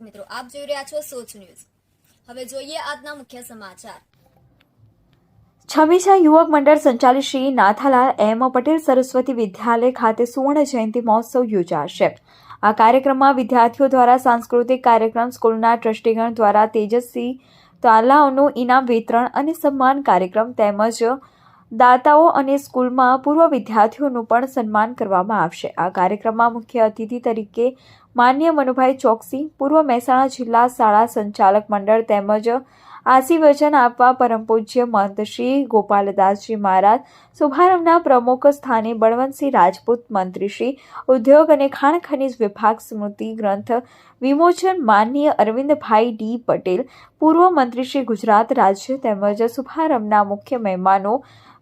દર્શક મિત્રો, આપ જોઈ રહ્યા છો સોચ ન્યૂઝ. હવે જોઈએ આજના મુખ્ય સમાચાર. છમીછા યુવક મંડળ સંચાલિત શ્રી નાથાલાલ એમ. પટેલ સરસ્વતી વિદ્યાલય ખાતે સુવર્ણ જયંતિ મહોત્સવ યોજાશે. આ કાર્યક્રમમાં વિદ્યાર્થીઓ દ્વારા સાંસ્કૃતિક કાર્યક્રમ સ્કૂલના ટ્રસ્ટીગણ દ્વારા તેજસ્વી તાલાઓનું ઇનામ વિતરણ અને સન્માન કાર્યક્રમ તેમજ દાતાઓ અને સ્કૂલમાં પૂર્વ વિદ્યાર્થીઓનું પણ સન્માન કરવામાં આવશે. આ કાર્યક્રમમાં મુખ્ય અતિથિ તરીકે માન્ય મનુભાઈ ચોકસી, પૂર્વ મહેસાણા જિલ્લા શાળા સંચાલક મંડળ તેમજ આશીર્વચન આપવા પરમ પૂજ્ય મહંત શ્રી ગોપાલદાસજી મહારાજ, શુભારંભના પ્રમુખ સ્થાને બળવંતસિંહ રાજપૂત મંત્રીશ્રી ઉદ્યોગ અને ખાણ ખનિજ વિભાગ સ્મૃતિ ગ્રંથ વિમોચન માનનીય અરવિંદભાઈ ડી પટેલ, પૂર્વ મંત્રીશ્રી ગુજરાત રાજ્ય તેમજ શુભારંભના મુખ્ય મહેમાનો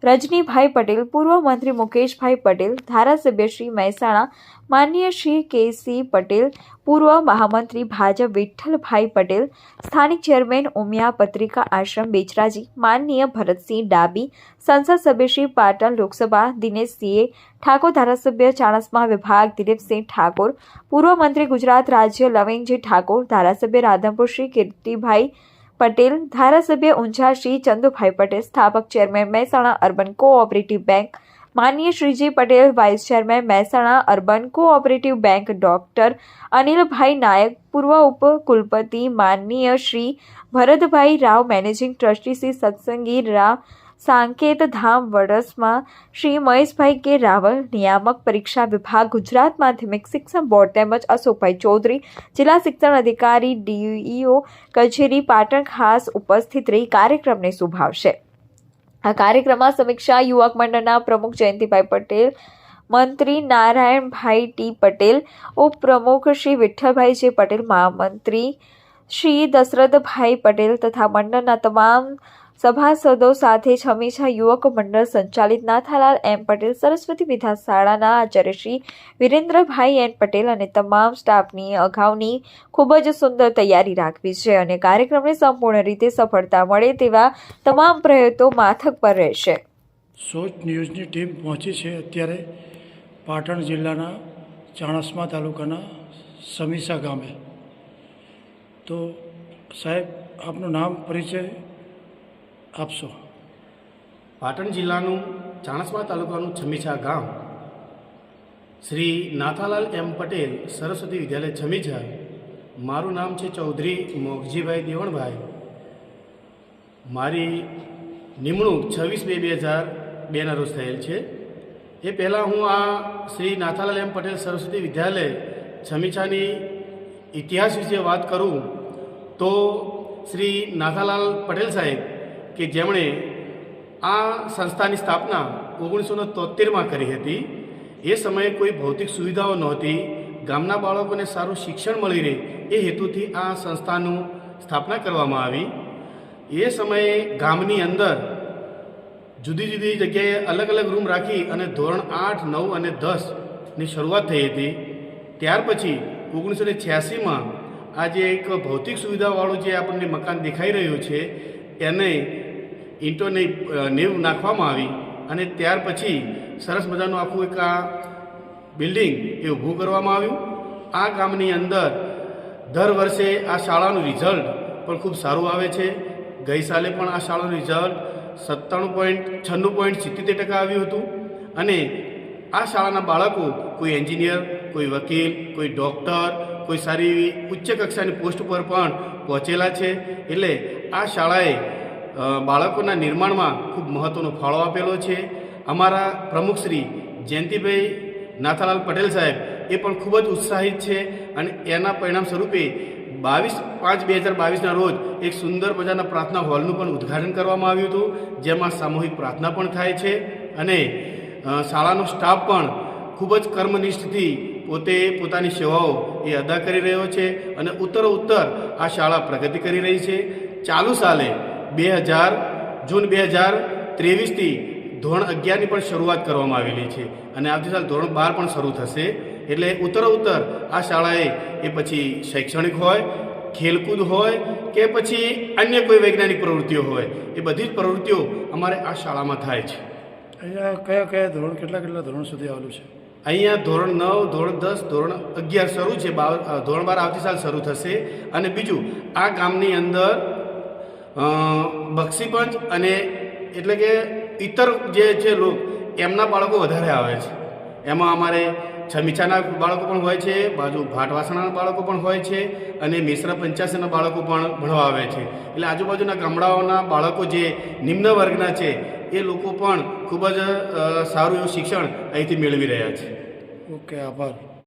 રજનીભાઈ પટેલ, પૂર્વ મંત્રી મુકેશભાઈ પટેલ, ધારાસભ્ય શ્રી મહેસાણા, માનનીય શ્રી કે સી પટેલ, પૂર્વ મહામંત્રી ભાજપ વિઠ્ઠલભાઈ પટેલ, સ્થાનિક ચેરમેન ઉમિયા પત્રિકા આશ્રમ બેચરાજી, માનનીય ભરતસિંહ ડાબી, સંસદ સભ્ય શ્રી પાટણ લોકસભા દિનેશસિંહે ઠાકોર ધારાસભ્ય ચાણસ્મા વિભાગ દિલીપસિંહ ઠાકોર, પૂર્વ મંત્રી ગુજરાત રાજ્ય લવિંગજી ઠાકોર, ધારાસભ્ય રાધનપુર શ્રી કીર્તિભાઈ પટેલ, ધારાસભ્ય ઊંઝા શ્રી ચંદુભાઈ પટેલ, સ્થાપક chairman Mehsana urban cooperative bank, માનનીય Shriji Patel, vice chairman Mehsana urban cooperative bank doctor, Anilbhai Nayak, પૂર્વ ઉપકુલપતિ માનનીય શ્રી ભરતભાઈ રાવ, મેનેજિંગ ટ્રસ્ટી શ્રી સત્સંગી રા સાંકેત ધામ વડસમાં શ્રી મહેશભાઈ કે રાવલ નિયામક પરીક્ષા વિભાગ ગુજરાત માધ્યમિક શિક્ષણ બોર્ડ તેમજ અશોકભાઈ ચૌધરી, જિલ્લા શિક્ષણ અધિકારી, ડીઈઓ કચેરી, પાટણ ખાસ ઉપસ્થિત રહી કાર્યક્રમને શુભાવશે. આ કાર્યક્રમમાં સમીક્ષા યુવક મંડળના પ્રમુખ જયંતિભાઈ પટેલ, મંત્રી નારાયણભાઈ ટી પટેલ, ઉપપ્રમુખ શ્રી વિઠ્ઠલભાઈ જે પટેલ, મહામંત્રી શ્રી દશરથભાઈ પટેલ તથા મંડળના તમામ સભાસદો સાથે જ છમીછા યુવક મંડળ સંચાલિત નાથાલાલ એમ પટેલ સરસ્વતી વિદ્યાશાળાના આચાર્ય શ્રી વિરેન્દ્રભાઈ એન પટેલ અને તમામ સ્ટાફની અગાઉની ખૂબ જ સુંદર તૈયારી રાખવી છે અને કાર્યક્રમને સંપૂર્ણ રીતે સફળતા મળે તેવા તમામ પ્રયત્નો માથક પર રહેશે. સોચ ન્યૂઝની ટીમ પહોંચી છે અત્યારે પાટણ જિલ્લાના ચાણસ્મા તાલુકાના સમીસા ગામે. તો સાહેબ, આપનું નામ, પરિચય? આપશો? પાટણ જિલ્લાનું ચાણસ્મા તાલુકાનું છમીછા ગામ શ્રી નાથાલાલ એમ પટેલ સરસ્વતી વિદ્યાલય છમીછા. મારું નામ છે ચૌધરી મોગજીભાઈ દેવણભાઈ. મારી નિમણૂક છવ્વીસ બે બે હજાર બેના રોજ થયેલ છે. એ પહેલાં હું આ શ્રી નાથાલાલ એમ પટેલ સરસ્વતી વિદ્યાલય છમીછાની ઇતિહાસ વિશે વાત કરું તો શ્રી નાથાલાલ પટેલ સાહેબ કે જેમણે આ સંસ્થાની સ્થાપના ઓગણીસો તોતેરમાં કરી હતી. એ સમયે કોઈ ભૌતિક સુવિધાઓ નહોતી. ગામના બાળકોને સારું શિક્ષણ મળી રહે એ હેતુથી આ સંસ્થાનું સ્થાપના કરવામાં આવી. એ સમયે ગામની અંદર જુદી જુદી જગ્યાએ અલગ અલગ રૂમ રાખી અને ધોરણ આઠ, નવ અને દસની શરૂઆત થઈ હતી. ત્યાર પછી ઓગણીસો ને છ્યાસીમાં આ જે એક ભૌતિક સુવિધાવાળું જે આપણને મકાન દેખાઈ રહ્યું છે, એને ઈંટોની નેવ નાખવામાં આવી અને ત્યાર પછી સરસ મજાનું આખું એક આ બિલ્ડિંગ એ ઊભું કરવામાં આવ્યું. આ ગામની અંદર દર વર્ષે આ શાળાનું રિઝલ્ટ પણ ખૂબ સારું આવે છે. ગઈ સાલે પણ આ શાળાનું રિઝલ્ટ સત્તાણું પોઈન્ટ છન્નું પોઈન્ટ સિત્તેર ટકા આવ્યું હતું. અને આ શાળાના બાળકો કોઈ એન્જિનિયર, કોઈ વકીલ, કોઈ ડૉક્ટર, કોઈ સારી એવી ઉચ્ચ કક્ષાની પોસ્ટ પર પણ પહોંચેલા છે. એટલે આ શાળાએ બાળકોના નિર્માણમાં ખૂબ મહત્ત્વનો ફાળો આપેલો છે. અમારા પ્રમુખ શ્રી જયંતિભાઈ નાથાલાલ પટેલ સાહેબ એ પણ ખૂબ જ ઉત્સાહિત છે અને એના પરિણામ સ્વરૂપે બાવીસ પાંચ બે હજાર બાવીસના રોજ એક સુંદર મજાના પ્રાર્થના હોલનું પણ ઉદ્ઘાટન કરવામાં આવ્યું હતું, જેમાં સામૂહિક પ્રાર્થના પણ થાય છે અને શાળાનો સ્ટાફ પણ ખૂબ જ કર્મનિષ્ઠથી પોતે પોતાની સેવાઓ એ અદા કરી રહ્યો છે અને ઉત્તરો ઉત્તર આ શાળા પ્રગતિ કરી રહી છે. ચાલુ સાલે બે હજાર જૂન બે હજાર ત્રેવીસથી ધોરણ અગિયારની પણ શરૂઆત કરવામાં આવેલી છે અને આવતી સાલ ધોરણ બાર પણ શરૂ થશે. એટલે ઉત્તરો ઉત્તર આ શાળાએ એ પછી શૈક્ષણિક હોય ખેલકૂદ હોય કે પછી અન્ય કોઈ વૈજ્ઞાનિક પ્રવૃત્તિઓ હોય એ બધી જ પ્રવૃત્તિઓ અમારે આ શાળામાં થાય છે. અહીંયા કયા કયા ધોરણ કેટલા કેટલા ધોરણ સુધી આવેલું છે? અહીંયા ધોરણ નવ ધોરણ દસ ધોરણ અગિયાર શરૂ છે. બાર ધોરણ બાર આવતી સાલ શરૂ થશે. અને બીજું આ ગામની અંદર બક્ષીપંચ અને એટલે કે ઇતર જે છે લોક, એમના બાળકો વધારે આવે છે. એમાં અમારે છમીછાના બાળકો પણ હોય છે, બાજુ ભાટવાસણાના બાળકો પણ હોય છે અને મિશ્ર પંચાસીના બાળકો પણ ભણવા આવે છે. એટલે આજુબાજુના ગામડાઓના બાળકો જે નિમ્ન વર્ગના છે, એ લોકો પણ ખૂબ જ સારું એવું શિક્ષણ અહીંથી મેળવી રહ્યા છે. ઓકે, આભાર.